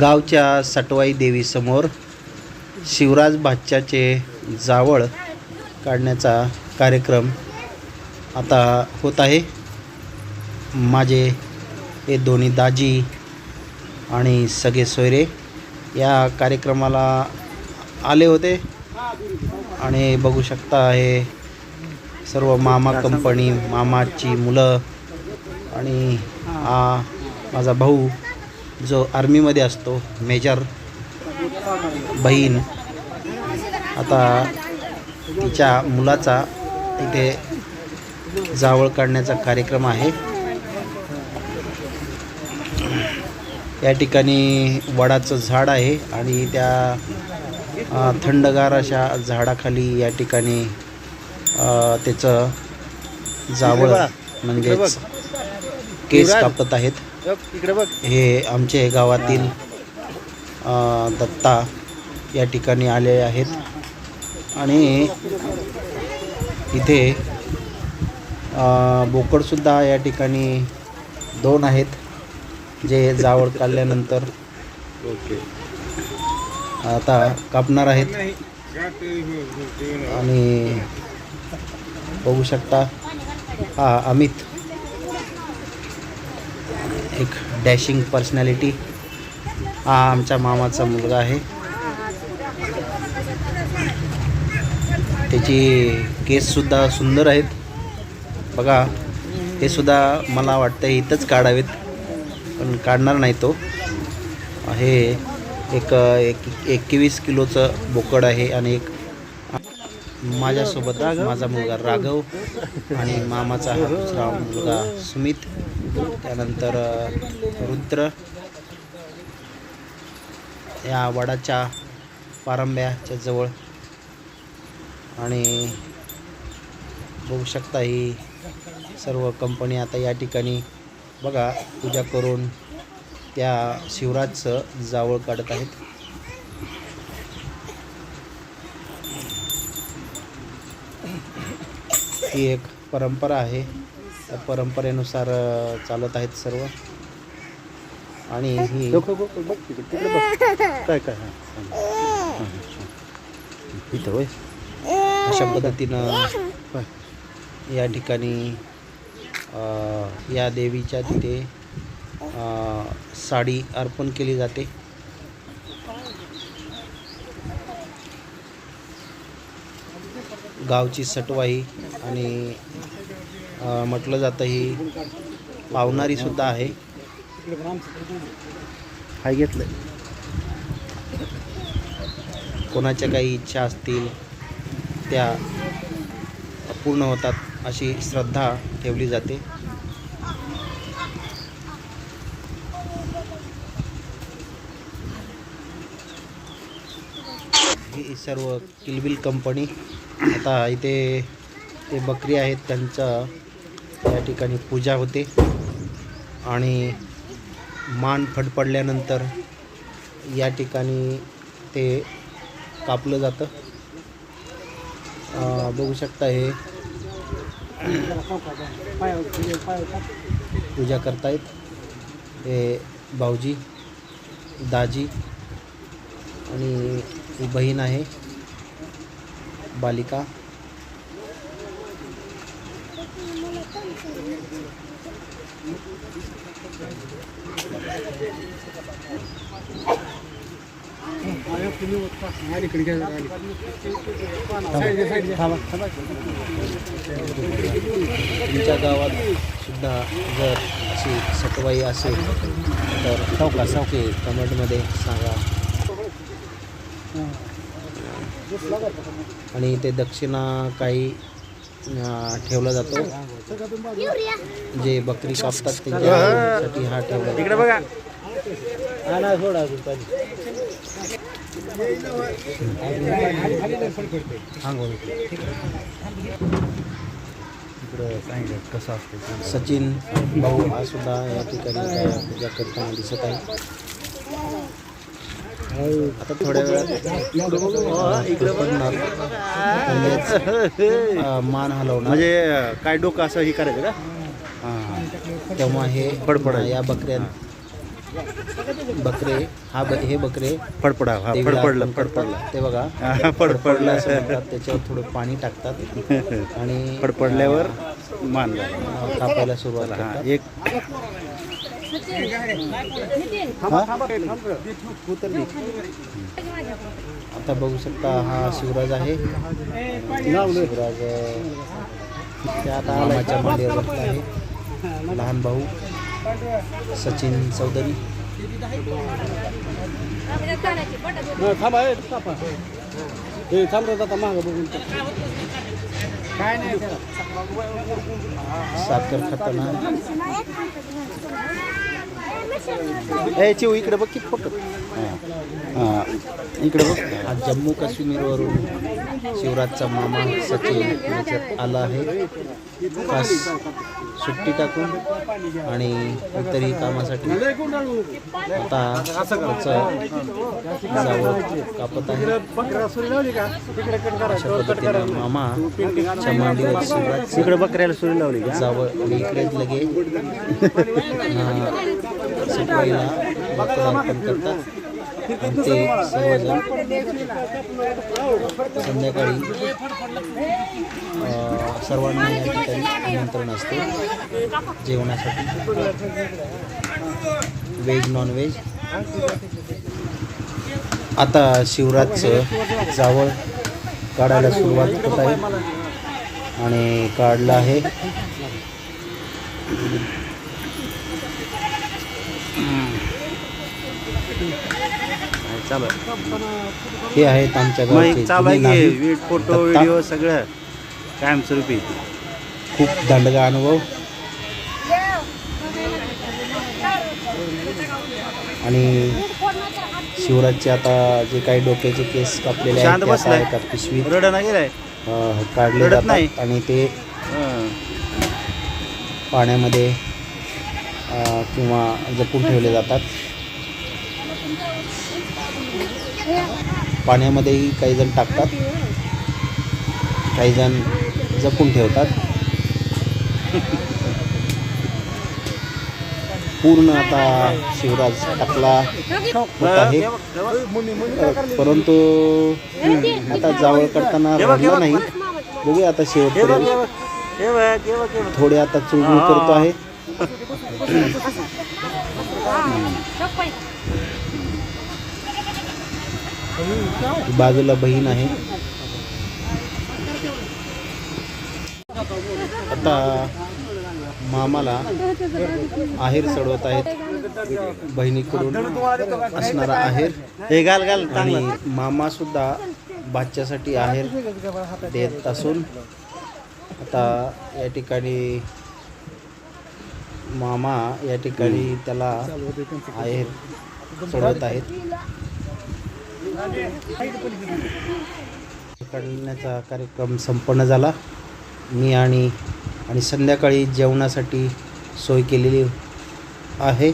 गावच्या सटवाई देवीसमोर शिवराज भाच्याचे जावळ काढण्याचा कार्यक्रम आता होत आहे. माझे हे दोन्ही दाजी आणि सगळे सोयरे या कार्यक्रमाला आले होते. आणि बघू शकता हे सर्व मामा कंपनी मामाची मुलं आणि हा माझा भाऊ जो आर्मीमध्ये असतो मेजर बहीण. आता तिच्या मुलाचा इथे जावळ काढण्याचा कार्यक्रम आहे. या ठिकाणी वडाचं झाड आहे आणि त्या थंडगार अशा झाडाखाली या ठिकाणी त्याचं जावळ म्हणजेच केस कापत आहेत. हे आमचे गावातील दत्ता या ठिकाणी आले आहेत. आणि इथे बोकडसुद्धा या ठिकाणी दोन आहेत जे जावळ काढल्यानंतर ओके. आता कापणार आहेत. आणि बघू शकता हा अमित. एक डॅशिंग पर्सनॅलिटी हा आमच्या मामाचा मुलगा आहे. त्याची केससुद्धा सुंदर आहेत. बघा हे सुद्धा मला वाटतं इथंच काढावेत पण काढणार नाही तो. हे एक एक एकवीस किलोचं बोकड आहे आणि एक माझ्यासोबत माझा मुलगा राघव आणि मामाचा हा दुसरा मुलगा सुमित. त्यानंतर रुद्र. या वडाच्या पारंब्याच्या जवळ. आणि बघू शकता ही सर्व कंपनी आता या ठिकाणी बघा पूजा करून त्या शिवराजचं जावळ काढत आहेत. ही एक परंपरा आहे. त्या परंपरेनुसार चालत आहेत सर्व. आणि ही बघ तिकडे बघ. काय काय? हा. इथं होय? अशा पद्धतीनं. या ठिकाणी या देवीच्या तिथे साडी अर्पण केली जाते. गावची सटवाई आणि म्हटलं जातं ही पावणारी सुद्धा आहे. हाय घेतलं कोणाच्या काही इच्छा असतील त्या पूर्ण होतात अशी श्रद्धा ठेवली जाते. ही सर्व किलबिल कंपनी आता इथे ते बकरी आहेत त्यांचा या ठिकाणी पूजा होते. आणि मान फडफडल्यानंतर या ठिकाणी ते कापलं जातं. बघू शकता हे पूजा करतायत. हे भाऊजी दाजी आणि बहीण आहे. बालिका. तुमच्या गावात सुद्धा जर अशी सटवाई असेल तर सावका सावके कमेंटमध्ये सांगा. आणि ते दक्षिणा काही ठेवला जातो. जे बकरी कापतात त्यांच्यासाठी हा ठेवला जातो. इकडे बघा. सचिन भाऊ हा सुद्धा या ठिकाणी काय पूजा करताना दिसत आहे. आता थोड्या वेळात मान हलवणार म्हणजे काय डोकं असं हे करायचं का? हां. तेव्हा हे फडफडायचं. या बकऱ्या बकरे हा ब हे बकरे फडफडा हा फडफडलं. फडफडलं. ते बघा फडफडलं. त्याच्यावर थोडं पाणी टाकतात. आणि फडफडल्यावर मान कापायला सुरुवात एक आता बघू शकता हा शिवराज आहे. शिवराज अं, आता मामाच्या मांडीवर बसला आहे. लहान भाऊ सचिन चौधरी. थांबा ए, हे थांब रे आता मागं बघून काय नाही साखर खाताना. ए चिव इकडे बघ किती फोटो हा. इकडे बघ. जम्मू काश्मीरवरून. शिवराजचा मामा सचिन याच्यात आला आहे. खास सुट्टी टाकून आणि इतरही कामासाठी आता कापत आहे. अशा पद्धतीनं मामा मांडीवर शिवराज इकडे बकऱ्याला सुरी लावली जावळ आणि इकडेच लगे अर्पण करतात. आणि ते सर्वजण संध्याकाळी सर्वांना या ठिकाणी निमंत्रण असते. जेवणासाठी. व्हेज नॉनव्हेज आता शिवराजचं जावळ काढायला सुरुवात होत आहे. आणि काढलं आहे. चालू हे आहेत आमच्या गावचे चालू आहे जुने नागरिक. फोटो दत्ता. व्हिडिओ सगळं कायमस्वरूपी खूप दांडगा अनुभव आणि शिवराजचे आता जे काही डोक्याचे केस कापलेले आहेत शांत ते आता बसलाय. एका पिशवीत रड ना गेलाय अं, काढले रडत नाही. जातात आणि ते हं. पाण्यामध्ये अं, किंवा जपून ठेवले जातात पाण्यामध्येही काही जण टाकतात. काही जण जपून ठेवतात. पूर्ण आता शिवराज टाकला होत आहे परंतु आता जावळ करताना रडला नाही. बघूया आता शेवटपर्यंत. थोडे आता चुळबुळ करतो आहे. बाजूला बहीण आहे. आता मामाला आहेर चढवत आहेत. बहिणीकडून असणारा आहेर. हे घाल घाल आणि मामा सुद्धा बादच्यासाठी आहेर देत असून आता या ठिकाणी मामा या ठिकाणी त्याला आहेर चढवत आहेत. काढण्याचा कार्यक्रम संपन्न झाला. मी आणि आणि संध्याकाळी जेवणासाठी सोय केलेली आहे.